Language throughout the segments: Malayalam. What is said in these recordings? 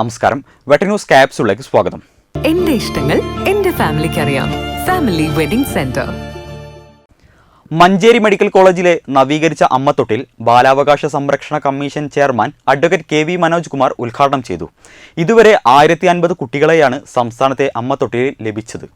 നമസ്കാരം. വെട്ടന്യൂസ് ക്യാപ്സുകളിലേക്ക് സ്വാഗതം. എന്റെ ഇഷ്ടങ്ങൾ എന്റെ ഫാമിലിക്ക് അറിയാം. Family wedding centre. Manjeri medical കോളേജിലെ നവീകരിച്ച അമ്മത്തൊട്ടിൽ ബാലാവകാശ സംരക്ഷണ commission chairman advocate K V Manoj Kumar ഉദ്ഘാടനം ചെയ്തു. ഇതുവരെ ആയിരത്തി അൻപത് കുട്ടികളെയാണ് സംസ്ഥാനത്തെ അമ്മത്തൊട്ടിലിൽ ലഭിച്ചത്.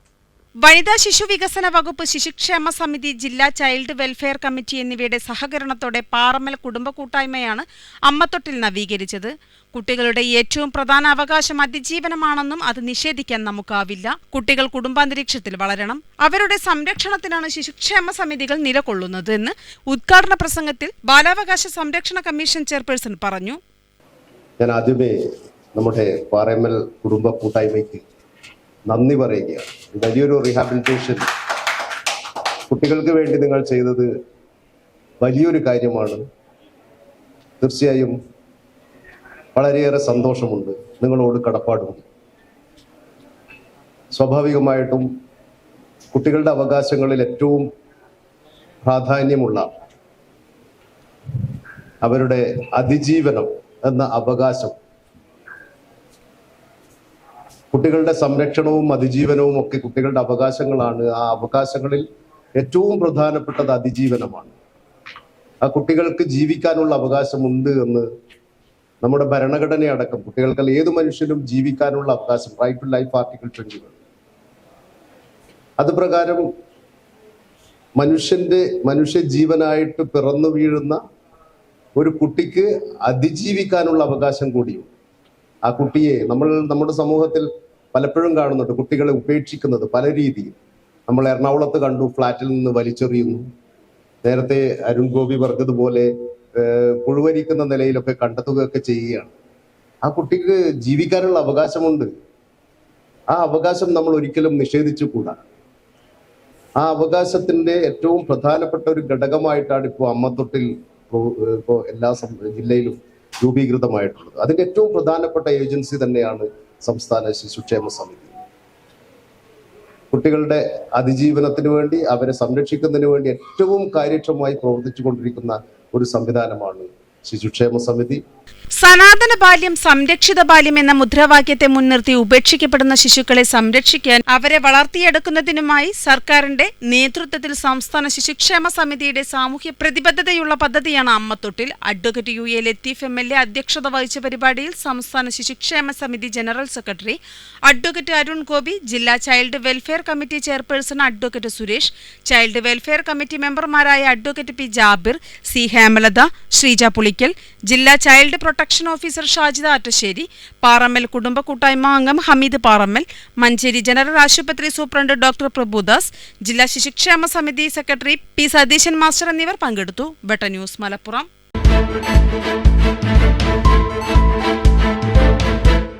വനിതാ ശിശു വികസന വകുപ്പ് ശിശുക്ഷേമ സമിതി ജില്ലാ ചൈൽഡ് വെൽഫെയർ കമ്മിറ്റി എന്നിവയുടെ സഹകരണത്തോടെ പാറമ്മൽ കുടുംബ കൂട്ടായ്മയാണ് അമ്മത്തൊട്ടിൽ നവീകരിച്ചത്. കുട്ടികളുടെ ഏറ്റവും പ്രധാന അവകാശം അതിജീവനമാണെന്നും അത് നിഷേധിക്കാൻ നമുക്കാവില്ല. കുട്ടികൾ കുടുംബാന്തരീക്ഷത്തിൽ വളരണം. അവരുടെ സംരക്ഷണത്തിനാണ് ശിശുക്ഷേമ സമിതികൾ നിലകൊള്ളുന്നത് എന്ന് ഉദ്ഘാടന പ്രസംഗത്തിൽ ബാലാവകാശ സംരക്ഷണ കമ്മീഷൻ ചെയർപേഴ്സൺ പറഞ്ഞു. ഞാൻ ആദ്യമേ നമ്മുടെ പാറമ്മൽ കുടുംബ കൂട്ടായ്മയ്ക്ക് നന്ദി പറയുകയാണ്. വലിയൊരു റീഹാബിലിറ്റേഷൻ കുട്ടികൾക്ക് വേണ്ടി നിങ്ങൾ ചെയ്തത് വലിയൊരു കാര്യമാണ്. തീർച്ചയായും വളരെയേറെ സന്തോഷമുണ്ട്. നിങ്ങളോട് കടപ്പാടുമുണ്ട്. സ്വാഭാവികമായിട്ടും കുട്ടികളുടെ അവകാശങ്ങളിൽ ഏറ്റവും പ്രാധാന്യമുള്ള അവരുടെ അതിജീവനം എന്ന അവകാശം കുട്ടികളുടെ സംരക്ഷണവും അതിജീവനവും ഒക്കെ കുട്ടികളുടെ അവകാശങ്ങളാണ്. ആ അവകാശങ്ങളിൽ ഏറ്റവും പ്രധാനപ്പെട്ടത് അതിജീവനമാണ്. ആ കുട്ടികൾക്ക് ജീവിക്കാനുള്ള അവകാശമുണ്ട് എന്ന് നമ്മുടെ ഭരണഘടനയടക്കം കുട്ടികൾക്ക് ഏത് മനുഷ്യനും ജീവിക്കാനുള്ള അവകാശം right to life article twenty one അത് പ്രകാരം മനുഷ്യന്റെ മനുഷ്യ ജീവനായിട്ട് പിറന്നു വീഴുന്ന ഒരു കുട്ടിക്ക് അതിജീവിക്കാനുള്ള അവകാശം കൂടിയുണ്ട്. ആ കുട്ടിയെ നമ്മൾ നമ്മുടെ സമൂഹത്തിൽ പലപ്പോഴും കാണുന്നുണ്ട് കുട്ടികളെ ഉപേക്ഷിക്കുന്നത് പല രീതിയിൽ. നമ്മൾ എറണാകുളത്ത് കണ്ടു ഫ്ലാറ്റിൽ നിന്ന് വലിച്ചെറിയുന്നു. നേരത്തെ അരുൺ ഗോപി പറഞ്ഞതുപോലെ പുഴുവരിക്കുന്ന നിലയിലൊക്കെ കണ്ടെത്തുകയൊക്കെ ചെയ്യുകയാണ്. ആ കുട്ടിക്ക് ജീവിക്കാനുള്ള അവകാശമുണ്ട്. ആ അവകാശം നമ്മൾ ഒരിക്കലും നിഷേധിച്ചുകൂടാ. ആ അവകാശത്തിന്റെ ഏറ്റവും പ്രധാനപ്പെട്ട ഒരു ഘടകമായിട്ടാണ് ഇപ്പോൾ അമ്മത്തൊട്ടിൽ ഇപ്പോൾ എല്ലാ ജില്ലയിലും രൂപീകൃതമായിട്ടുള്ളത്. അതിന്റെ ഏറ്റവും പ്രധാനപ്പെട്ട ഏജൻസി തന്നെയാണ് സംസ്ഥാന ശിശുക്ഷേമ സമിതി. കുട്ടികളുടെ അതിജീവനത്തിന് വേണ്ടി അവരെ സംരക്ഷിക്കുന്നതിന് വേണ്ടി ഏറ്റവും കാര്യക്ഷമമായി പ്രവർത്തിച്ചു കൊണ്ടിരിക്കുന്ന ഒരു സംവിധാനമാണ് ശിശുക്ഷേമ സമിതി. സനാതന ബാല്യം സംരക്ഷിത ബാല്യം എന്ന മുദ്രാവാക്യത്തെ മുൻനിർത്തി ഉപേക്ഷിക്കപ്പെടുന്ന ശിശുക്കളെ സംരക്ഷിക്കാൻ അവരെ വളർത്തിയെടുക്കുന്നതിനുമായി സർക്കാരിന്റെ നേതൃത്വത്തിൽ സംസ്ഥാന ശിശുക്ഷേമ സമിതിയുടെ സാമൂഹ്യ പ്രതിബദ്ധതയുള്ള പദ്ധതിയാണ് അമ്മത്തൊട്ടിൽ. Advocate U A Latheef M L A അധ്യക്ഷത വഹിച്ച പരിപാടിയിൽ സംസ്ഥാന ശിശുക്ഷേമ സമിതി general secretary advocate Arun Gopi ജില്ലാ child welfare committee chairperson advocate Suresh child welfare committee മെമ്പർമാരായ advocate P Jabir C Hemalatha Sreeja Pulikkal ജില്ലാ child protection officer Shajida Attassery Parammal കുടുംബ കൂട്ടായ്മ അംഗം ഹമീദ് പാറമ്മൽ മഞ്ചേരി ജനറൽ ആശുപത്രി സൂപ്രണ്ട് ഡോക്ടർ പ്രഭുദാസ് ജില്ലാ ശിശുക്ഷേമ സമിതി സെക്രട്ടറി പി സതീശൻ മാസ്റ്റർ എന്നിവർ പങ്കെടുത്തു. വെട്ടന്യൂസ് മലപ്പുറം.